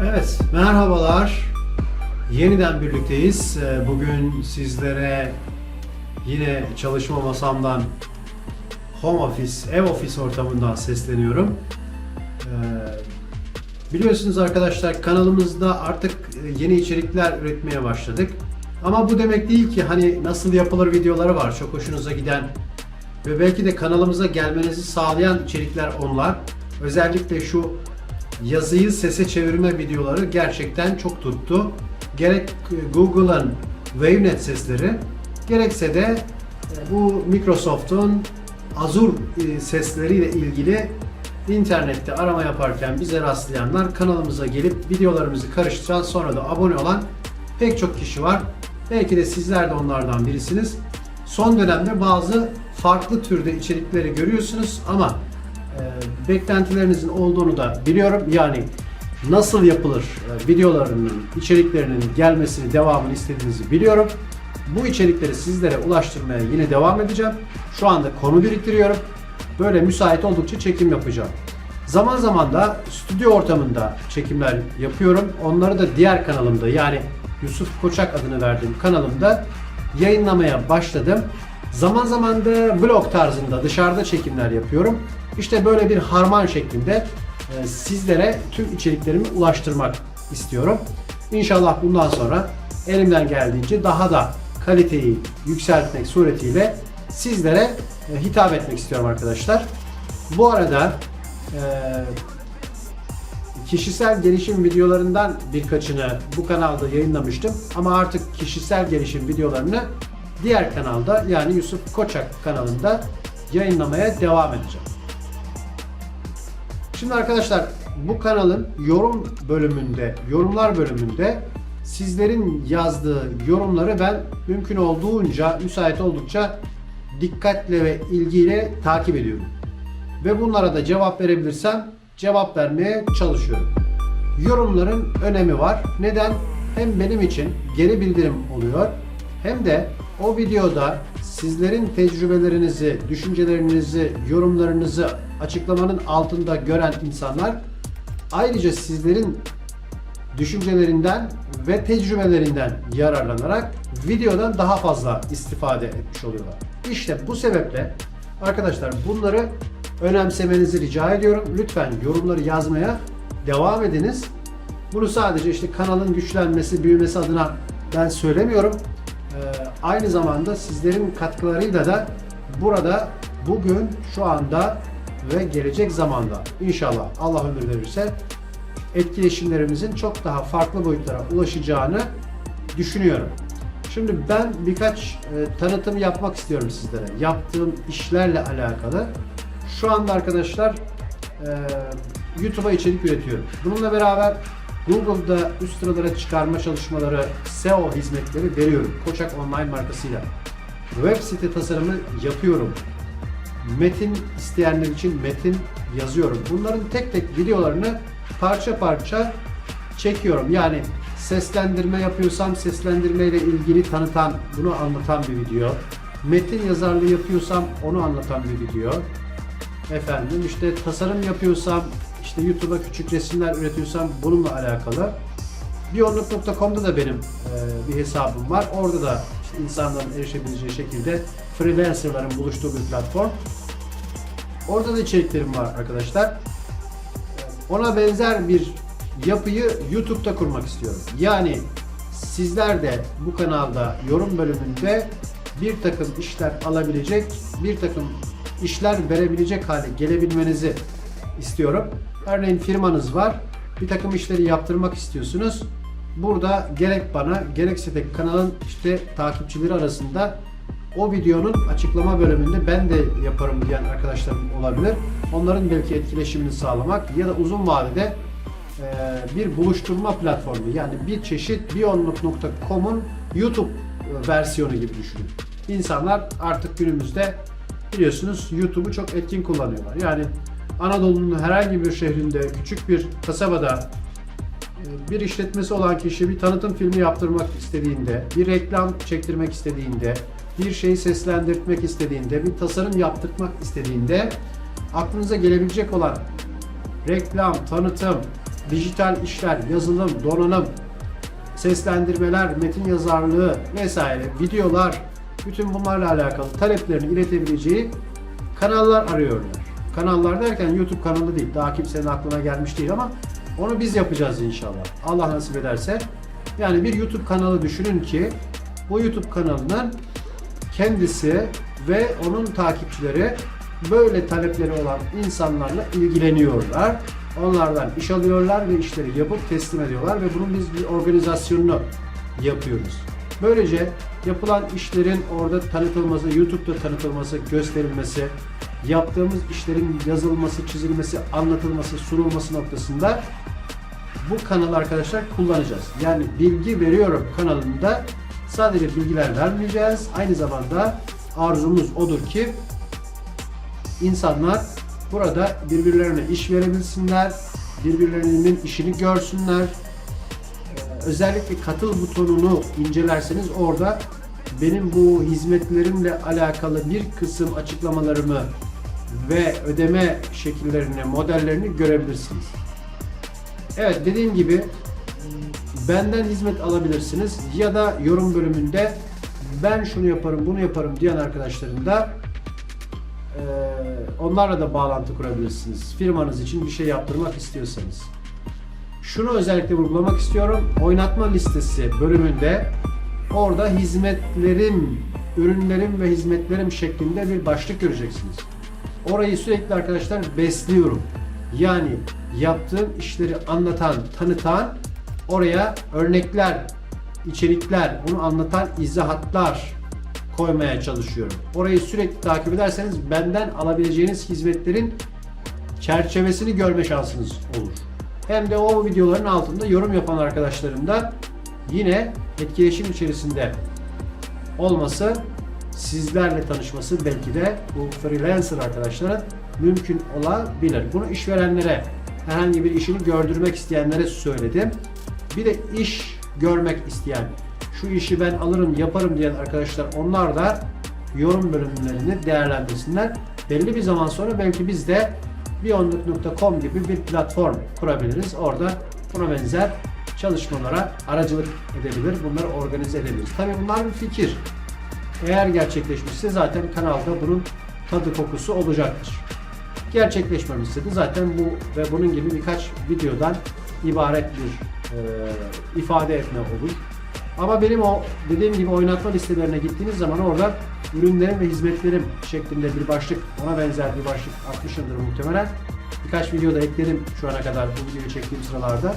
Evet, merhabalar. Yeniden birlikteyiz. Ee, Bugün sizlere yine çalışma masamdan home office, ev ofis ortamından sesleniyorum. Ee, Biliyorsunuz arkadaşlar kanalımızda artık e, yeni içerikler üretmeye başladık. Ama bu demek değil ki hani nasıl yapılır videoları var çok hoşunuza giden ve belki de kanalımıza gelmenizi sağlayan içerikler onlar. Özellikle şu yazıyı sese çevirme videoları gerçekten çok tuttu. Gerek Google'ın WaveNet sesleri gerekse de e, bu Microsoft'un Azure e, sesleriyle ilgili internette arama yaparken bize rastlayanlar kanalımıza gelip videolarımızı karıştıran sonra da abone olan pek çok kişi var. Belki de sizler de onlardan birisiniz. Son dönemde bazı farklı türde içerikleri görüyorsunuz ama e, beklentilerinizin olduğunu da biliyorum. Yani nasıl yapılır e, videolarının, içeriklerinin gelmesini, devamını istediğinizi biliyorum. Bu içerikleri sizlere ulaştırmaya yine devam edeceğim. Şu anda konu biriktiriyorum. Böyle müsait oldukça çekim yapacağım. Zaman zaman da stüdyo ortamında çekimler yapıyorum. Onları da diğer kanalımda yani Yusuf Koçak adını verdiğim kanalımda yayınlamaya başladım. Zaman zaman da vlog tarzında dışarıda çekimler yapıyorum. İşte böyle bir harman şeklinde e, sizlere tüm içeriklerimi ulaştırmak istiyorum. İnşallah bundan sonra elimden geldiğince daha da kaliteyi yükseltmek suretiyle sizlere e, hitap etmek istiyorum arkadaşlar. Bu arada e, kişisel gelişim videolarından birkaçını bu kanalda yayınlamıştım. Ama artık kişisel gelişim videolarını diğer kanalda yani Yusuf Koçak kanalında yayınlamaya devam edeceğim. Şimdi arkadaşlar bu kanalın yorum bölümünde, yorumlar bölümünde sizlerin yazdığı yorumları ben mümkün olduğunca, müsait oldukça dikkatle ve ilgiyle takip ediyorum. Ve bunlara da cevap verebilirsem cevap vermeye çalışıyorum. Yorumların önemi var. Neden? Hem benim için geri bildirim oluyor hem de o videoda sizlerin tecrübelerinizi, düşüncelerinizi, yorumlarınızı açıklamanın altında gören insanlar ayrıca sizlerin düşüncelerinden ve tecrübelerinden yararlanarak videodan daha fazla istifade etmiş oluyorlar. İşte bu sebeple arkadaşlar bunları önemsemenizi rica ediyorum. Lütfen yorumları yazmaya devam ediniz. Bunu sadece işte kanalın güçlenmesi, büyümesi adına ben söylemiyorum. Aynı zamanda sizlerin katkılarıyla da burada bugün, şu anda ve gelecek zamanda inşallah Allah ömür verirse etkileşimlerimizin çok daha farklı boyutlara ulaşacağını düşünüyorum. Şimdi ben birkaç e, tanıtım yapmak istiyorum sizlere. Yaptığım işlerle alakalı. Şu anda arkadaşlar e, YouTube'a içerik üretiyorum. Bununla beraber Google'da üst sıralara çıkarma çalışmaları, SEO hizmetleri veriyorum. Koçak Online markasıyla. Web site tasarımı yapıyorum. Metin isteyenler için metin yazıyorum. Bunların tek tek videolarını parça parça çekiyorum. Yani seslendirme yapıyorsam seslendirme ile ilgili tanıtan, bunu anlatan bir video. Metin yazarlığı yapıyorsam onu anlatan bir video. Efendim işte tasarım yapıyorsam, işte YouTube'a küçük resimler üretiyorsam bununla alakalı. Biyonluk.com'da da benim e, bir hesabım var. Orada da işte insanların erişebileceği şekilde freelancerların buluştuğu bir platform. Orada da içeriklerim var arkadaşlar. Ona benzer bir yapıyı YouTube'da kurmak istiyorum. Yani sizler de bu kanalda yorum bölümünde bir takım işler alabilecek, bir takım işler verebilecek hale gelebilmenizi istiyorum. Örneğin firmanız var, bir takım işleri yaptırmak istiyorsunuz. Burada gerek bana gerekse de kanalın işte takipçileri arasında o videonun açıklama bölümünde ben de yaparım diyen arkadaşlarım olabilir. Onların belki etkileşimini sağlamak ya da uzun vadede e, bir buluşturma platformu yani bir çeşit biyonluk.com'un YouTube versiyonu gibi düşünün. İnsanlar artık günümüzde biliyorsunuz YouTube'u çok etkin kullanıyorlar. Yani Anadolu'nun herhangi bir şehrinde, küçük bir kasabada e, bir işletmesi olan kişi bir tanıtım filmi yaptırmak istediğinde, bir reklam çektirmek istediğinde, bir şeyi seslendirmek istediğinde, bir tasarım yaptırmak istediğinde aklınıza gelebilecek olan reklam, tanıtım, dijital işler, yazılım, donanım, seslendirmeler, metin yazarlığı vesaire, videolar, bütün bunlarla alakalı taleplerini iletebileceği kanallar arıyorlar. Kanallar derken YouTube kanalı değil, daha kimsenin aklına gelmiş değil ama onu biz yapacağız inşallah. Allah nasip ederse. Yani bir YouTube kanalı düşünün ki bu YouTube kanalının kendisi ve onun takipçileri böyle talepleri olan insanlarla ilgileniyorlar. Onlardan iş alıyorlar ve işleri yapıp teslim ediyorlar ve bunun biz bir organizasyonunu yapıyoruz. Böylece yapılan işlerin orada tanıtılması, YouTube'da tanıtılması, gösterilmesi, yaptığımız işlerin yazılması, çizilmesi, anlatılması, sunulması noktasında bu kanalı arkadaşlar kullanacağız. Yani bilgi veriyorum kanalında sadece bilgiler vermeyeceğiz. Aynı zamanda arzumuz odur ki insanlar burada birbirlerine iş verebilsinler, birbirlerinin işini görsünler. Ee, Özellikle katıl butonunu incelerseniz orada benim bu hizmetlerimle alakalı bir kısım açıklamalarımı ve ödeme şekillerini, modellerini görebilirsiniz. Evet dediğim gibi benden hizmet alabilirsiniz ya da yorum bölümünde ben şunu yaparım bunu yaparım diyen arkadaşların da eee, onlarla da bağlantı kurabilirsiniz. Firmanız için bir şey yaptırmak istiyorsanız. Şunu özellikle vurgulamak istiyorum. Oynatma listesi bölümünde orada hizmetlerim, ürünlerim ve hizmetlerim şeklinde bir başlık göreceksiniz. Orayı sürekli arkadaşlar besliyorum. Yani yaptığım işleri anlatan, tanıtan oraya örnekler, içerikler, bunu anlatan izahatlar koymaya çalışıyorum. Orayı sürekli takip ederseniz benden alabileceğiniz hizmetlerin çerçevesini görme şansınız olur. Hem de o videoların altında yorum yapan arkadaşlarım da yine etkileşim içerisinde olması, sizlerle tanışması belki de bu freelancer arkadaşların mümkün olabilir. Bunu işverenlere, herhangi bir işini gördürmek isteyenlere söyledim. Bir de iş görmek isteyen, şu işi ben alırım, yaparım diyen arkadaşlar onlar da yorum bölümlerini değerlendirsinler. Belli bir zaman sonra belki biz de biyonluk.com gibi bir platform kurabiliriz. Orada buna benzer çalışmalara aracılık edebilir, bunları organize edebiliriz. Tabii bunlar bir fikir. Eğer gerçekleşmişse zaten kanalda bunun tadı kokusu olacaktır. Gerçekleşmemişse de zaten bu ve bunun gibi birkaç videodan ibaret bir e, ifade etme olur. Ama benim o dediğim gibi oynatma listelerine gittiğiniz zaman orada ürünlerim ve hizmetlerim şeklinde bir başlık, ona benzer bir başlık atmışımdır muhtemelen. Birkaç video da ekledim şu ana kadar bu videoyu çektiğim sıralarda.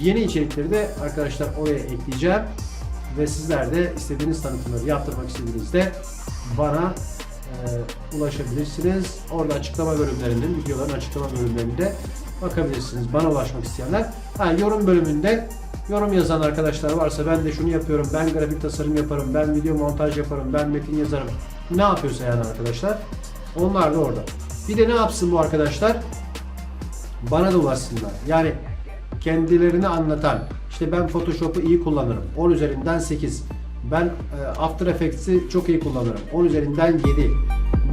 Yeni içerikleri de arkadaşlar oraya ekleyeceğim. Ve sizler de istediğiniz tanıtımları yaptırmak istediğinizde bana e, ulaşabilirsiniz. Orada açıklama bölümlerinin, videoların açıklama bölümlerinde bakabilirsiniz. Bana ulaşmak isteyenler. Ha, yorum bölümünde yorum yazan arkadaşlar varsa ben de şunu yapıyorum, ben grafik tasarım yaparım, ben video montaj yaparım, ben metin yazarım. Ne yapıyorsa yani arkadaşlar. Onlar da orada. Bir de ne yapsın bu arkadaşlar? Bana da ulaşsınlar. Yani kendilerini anlatan, işte ben Photoshop'u iyi kullanırım. 10 üzerinden 8. Ben e, After Effects'i çok iyi kullanırım. 10 üzerinden 7.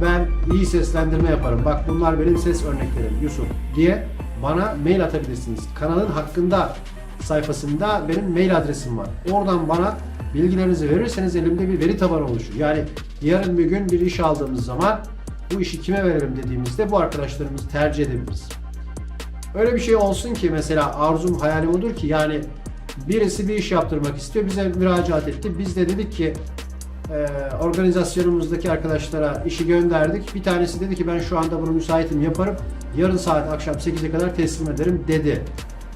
Ben iyi seslendirme yaparım. Bak bunlar benim ses örneklerim Yusuf diye bana mail atabilirsiniz. Kanalın hakkında sayfasında benim mail adresim var. Oradan bana bilgilerinizi verirseniz elimde bir veri tabanı oluşur. Yani yarın bir gün bir iş aldığımız zaman bu işi kime verelim dediğimizde bu arkadaşlarımızı tercih edebiliriz. Öyle bir şey olsun ki mesela arzum hayalim odur ki yani birisi bir iş yaptırmak istiyor bize müracaat etti. Biz de dedik ki e, organizasyonumuzdaki arkadaşlara işi gönderdik. Bir tanesi dedi ki ben şu anda bunu müsaitim yaparım. Yarın saat akşam 8'e kadar teslim ederim dedi.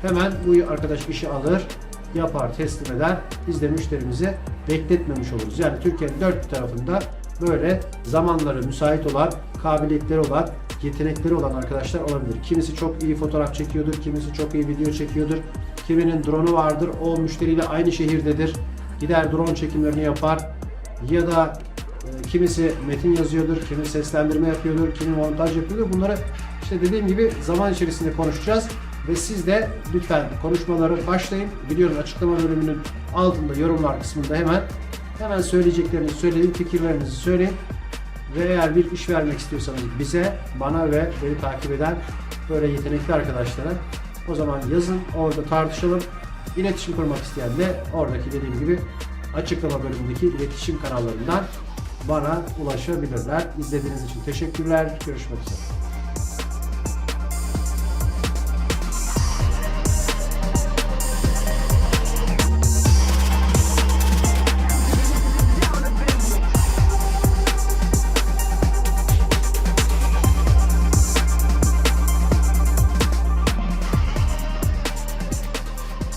Hemen bu arkadaş işi alır, yapar, teslim eder. Biz de müşterimizi bekletmemiş oluruz. Yani Türkiye'nin dört tarafında böyle zamanları müsait olan, kabiliyetleri olan, yetenekleri olan arkadaşlar olabilir. Kimisi çok iyi fotoğraf çekiyordur, kimisi çok iyi video çekiyordur. Kiminin drone'u vardır, o müşteriyle aynı şehirdedir. Gider drone çekimlerini yapar. Ya da e, kimisi metin yazıyordur, kimi seslendirme yapıyordur, kimi montaj yapıyordur. Bunları işte dediğim gibi zaman içerisinde konuşacağız. Ve siz de lütfen konuşmaları başlayın. Videonun açıklama bölümünün altında yorumlar kısmında hemen hemen söyleyeceklerinizi söyleyin, fikirlerinizi söyleyin. Ve eğer bir iş vermek istiyorsanız bize, bana ve beni takip eden böyle yetenekli arkadaşlara O zaman yazın, orada tartışalım. İletişim kurmak isteyen de oradaki dediğim gibi açıklama bölümündeki iletişim kanallarından bana ulaşabilirler. İzlediğiniz için teşekkürler. Görüşmek üzere.